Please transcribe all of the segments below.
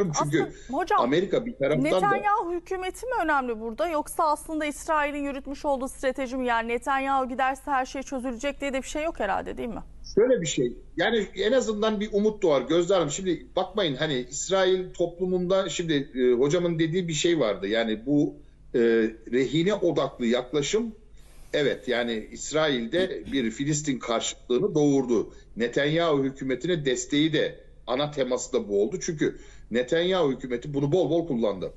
söylüyorum. Çünkü Aslında hocam, Amerika bir taraftan da Netanyahu hükümeti mi önemli burada yoksa aslında İsrail'in yürütmüş olduğu strateji mi? Yani Netanyahu giderse her şey çözülecek diye de bir şey yok herhalde değil mi? Şöyle bir şey. Yani en azından bir umut doğar. Gözde Hanım şimdi bakmayın hani İsrail toplumunda şimdi e, hocamın dediği bir şey vardı. Yani bu e, rehine odaklı yaklaşım evet yani İsrail'de bir Filistin karşıtlığını doğurdu. Netanyahu hükümetine desteği de ana teması da bu oldu. Çünkü Netanyahu hükümeti bunu bol bol kullandı.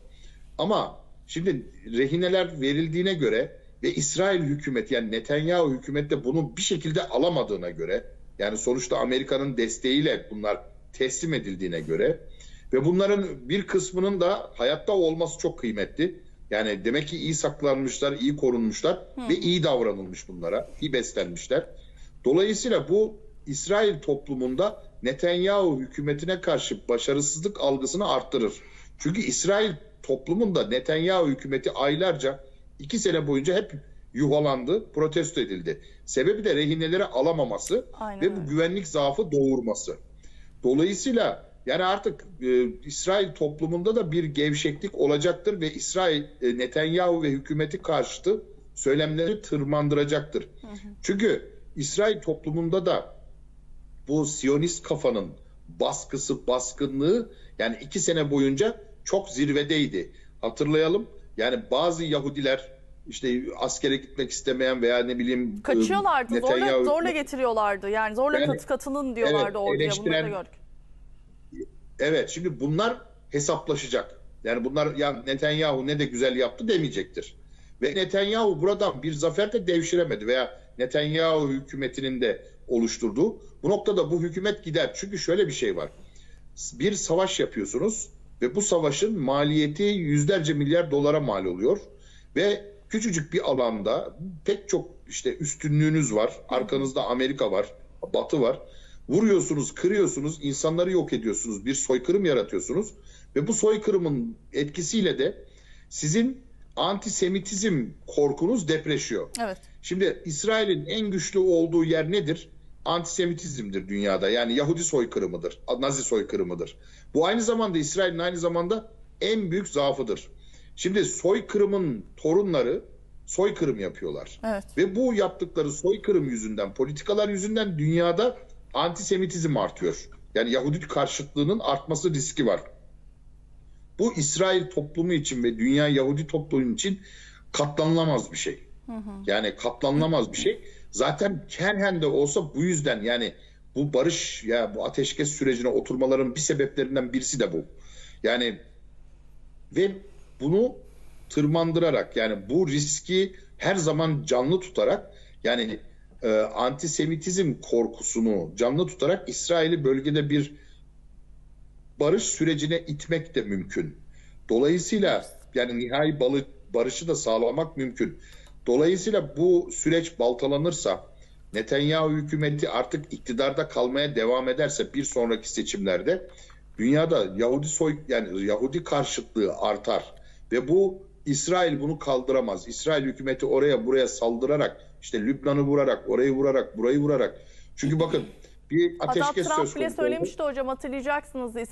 Ama şimdi rehineler verildiğine göre ve İsrail hükümeti yani Netanyahu hükümeti de bunu bir şekilde alamadığına göre yani sonuçta Amerika'nın desteğiyle bunlar teslim edildiğine göre ve bunların bir kısmının da hayatta olması çok kıymetli. Yani demek ki iyi saklanmışlar, iyi korunmuşlar ve iyi davranılmış bunlara, iyi beslenmişler. Dolayısıyla bu İsrail toplumunda Netanyahu hükümetine karşı başarısızlık algısını arttırır. Çünkü İsrail toplumunda Netanyahu hükümeti aylarca iki sene boyunca hep yuhalandı, protesto edildi. Sebebi de rehineleri alamaması Aynen ve bu güvenlik zaafı doğurması. Dolayısıyla yani artık e, İsrail toplumunda da bir gevşeklik olacaktır ve İsrail e, Netanyahu ve hükümeti karşıtı söylemleri tırmandıracaktır. Çünkü İsrail toplumunda da bu Siyonist kafanın baskısı, baskınlığı yani iki sene boyunca çok zirvedeydi. Hatırlayalım yani bazı Yahudiler işte askere gitmek istemeyen veya ne bileyim Kaçıyorlardı, e, zorla, Netanyahu- zorla getiriyorlardı. Yani zorla Yani- kat, katılın diyorlardı Evet, orduya. Bunları da eleştiren- gördük. Evet şimdi bunlar hesaplaşacak. Yani bunlar ya Netanyahu ne de güzel yaptı demeyecektir. Ve Netanyahu buradan bir zafer de devşiremedi veya Netanyahu hükümetinin de oluşturduğu. Bu noktada bu hükümet gider. Çünkü şöyle bir şey var. Bir savaş yapıyorsunuz ve bu savaşın maliyeti yüzlerce milyar dolara mal oluyor. Ve küçücük bir alanda pek çok işte üstünlüğünüz var. Arkanızda Amerika var, Batı var. Vuruyorsunuz, kırıyorsunuz, insanları yok ediyorsunuz. Bir soykırım yaratıyorsunuz. Ve bu soykırımın etkisiyle de sizin antisemitizm korkunuz depreşiyor. Evet. Şimdi İsrail'in en güçlü olduğu yer nedir? Antisemitizmdir dünyada. Yani Yahudi soykırımıdır, Nazi soykırımıdır. Bu aynı zamanda İsrail'in aynı zamanda en büyük zaafıdır. Şimdi soykırımın torunları soykırım yapıyorlar. Evet. Ve bu yaptıkları soykırım yüzünden, politikalar yüzünden dünyada antisemitizm artıyor. Yani Yahudi karşıtlığının artması riski var. Bu İsrail toplumu için ve dünya Yahudi toplumu için katlanılamaz bir şey. Yani katlanılamaz bir şey. Zaten kerhen de olsa bu yüzden yani bu barış ya bu ateşkes sürecine oturmaların bir sebeplerinden birisi de bu. Yani ve bunu tırmandırarak yani bu riski her zaman canlı tutarak yani e, antisemitizm korkusunu canlı tutarak İsrail'i bölgede bir barış sürecine itmek de mümkün. Dolayısıyla yani nihai balı, barışı da sağlamak mümkün. Dolayısıyla bu süreç baltalanırsa Netanyahu hükümeti artık iktidarda kalmaya devam ederse bir sonraki seçimlerde dünyada Yahudi soy yani Yahudi karşıtlığı artar ve bu İsrail bunu kaldıramaz. İsrail hükümeti oraya buraya saldırarak işte Lübnan'ı vurarak, orayı vurarak, burayı vurarak. Çünkü bakın bir Hatta ateşkes Trump söz bile konusu. oldu. söylemişti hocam hatırlayacaksınız